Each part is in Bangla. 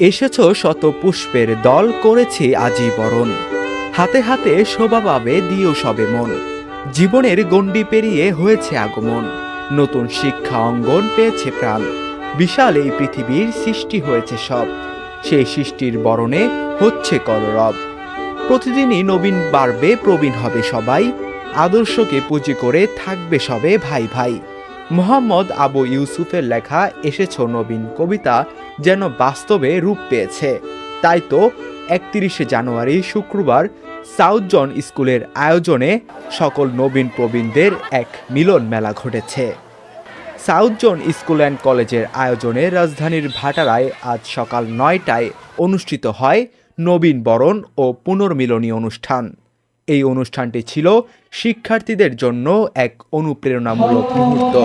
এসেছ শত পুষ্পের দল করেছে আজি বরণ হাতে হাতে শোভা পাবে, দিও সবে মন। জীবনের গণ্ডি পেরিয়ে হয়েছে আগমন। নতুন শিক্ষা অঙ্গন পেয়েছে প্রাণ। বিশাল এই পৃথিবীর সৃষ্টি হয়েছে সব। সেই সৃষ্টির বরণে হচ্ছে কলরব। প্রতিদিনই নবীন বাড়বে, প্রবীণ হবে সবাই। আদর্শকে পুঁজি করে থাকবে সবে ভাই ভাই। মোহাম্মদ আবু ইউসুফের লেখা এসেছ নবীন কবিতা যেন বাস্তবে রূপ পেয়েছে। তাই তো একত্রিশে জানুয়ারি শুক্রবার সাউথ জন স্কুলের আয়োজনে সকল নবীন প্রবীণদের এক মিলন মেলা ঘটেছে। সাউথ জন স্কুল অ্যান্ড কলেজের আয়োজনে রাজধানীর ভাটারায় আজ সকাল নয়টায় অনুষ্ঠিত হয় নবীন বরণ ও পুনর্মিলনী অনুষ্ঠান। এই অনুষ্ঠানটি ছিল শিক্ষার্থীদের জন্য এক অনুপ্রেরণামূলক মুহূর্ত,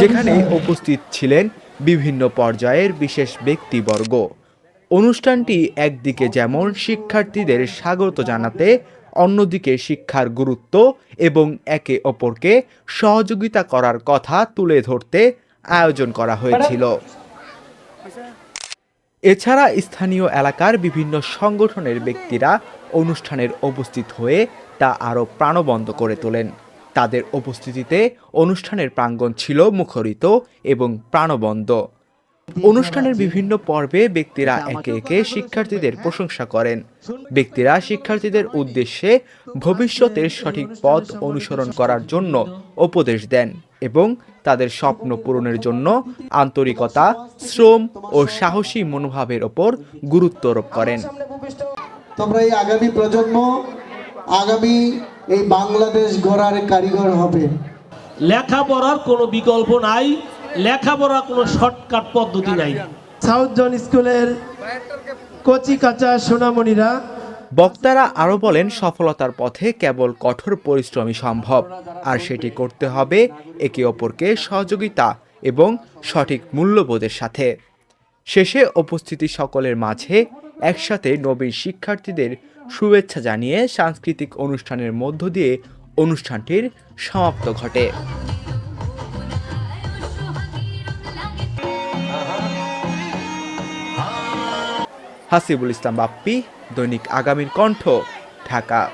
যেখানে উপস্থিত ছিলেন বিভিন্ন পর্যায়ের বিশেষ ব্যক্তিবর্গ। অনুষ্ঠানটি একদিকে যেমন শিক্ষার্থীদের স্বাগত জানাতে, অন্যদিকে শিক্ষার গুরুত্ব এবং একে অপরকে সহযোগিতা করার কথা তুলে ধরতে আয়োজন করা হয়েছিল। এছাড়া স্থানীয় এলাকার বিভিন্ন সংগঠনের ব্যক্তিরা অনুষ্ঠানের উপস্থিত হয়ে তা আরও প্রাণবন্ত করে তোলেন। তাদের উপস্থিতিতে অনুষ্ঠানের প্রাঙ্গণ ছিল মুখরিত এবং প্রাণবন্ত। অনুষ্ঠানের বিভিন্ন পর্বে ব্যক্তিরা একে একে শিক্ষার্থীদের প্রশংসা করেন। ব্যক্তিরা শিক্ষার্থীদের উদ্দেশ্যে ভবিষ্যতের সঠিক পথ অনুসরণ করার জন্য উপদেশ দেন এবং তাদের স্বপ্ন পূরণের জন্য আন্তরিকতা, শ্রম ও সাহসী মনোভাবের ওপর গুরুত্ব আরোপ করেন। তোমরা এই আগামী প্রজন্ম আগামী এই বাংলাদেশ গড়ার কারিগর হবে। লেখাপড়ার কোনো বিকল্প নাই লেখাপড়ার কোনো শর্টকাট পদ্ধতি নাই। সাউথ জন স্কুলের কচি কাঁচা সোনামণিরা বক্তারা আরও বলেন সফলতার পথে কেবল কঠোর পরিশ্রমই সম্ভব আর সেটি করতে হবে একে অপরকে সহযোগিতা এবং সঠিক মূল্যবোধের সাথে। শেষে উপস্থিতি সকলের মাঝে একসাথে নবীন শিক্ষার্থীদের শুভেচ্ছা জানিয়ে সাংস্কৃতিক অনুষ্ঠানের মধ্য দিয়ে অনুষ্ঠানটির সমাপ্ত ঘটে। হাসিবুল ইসলাম বাপ্পি, দৈনিক আগামীর কণ্ঠ, ঢাকা।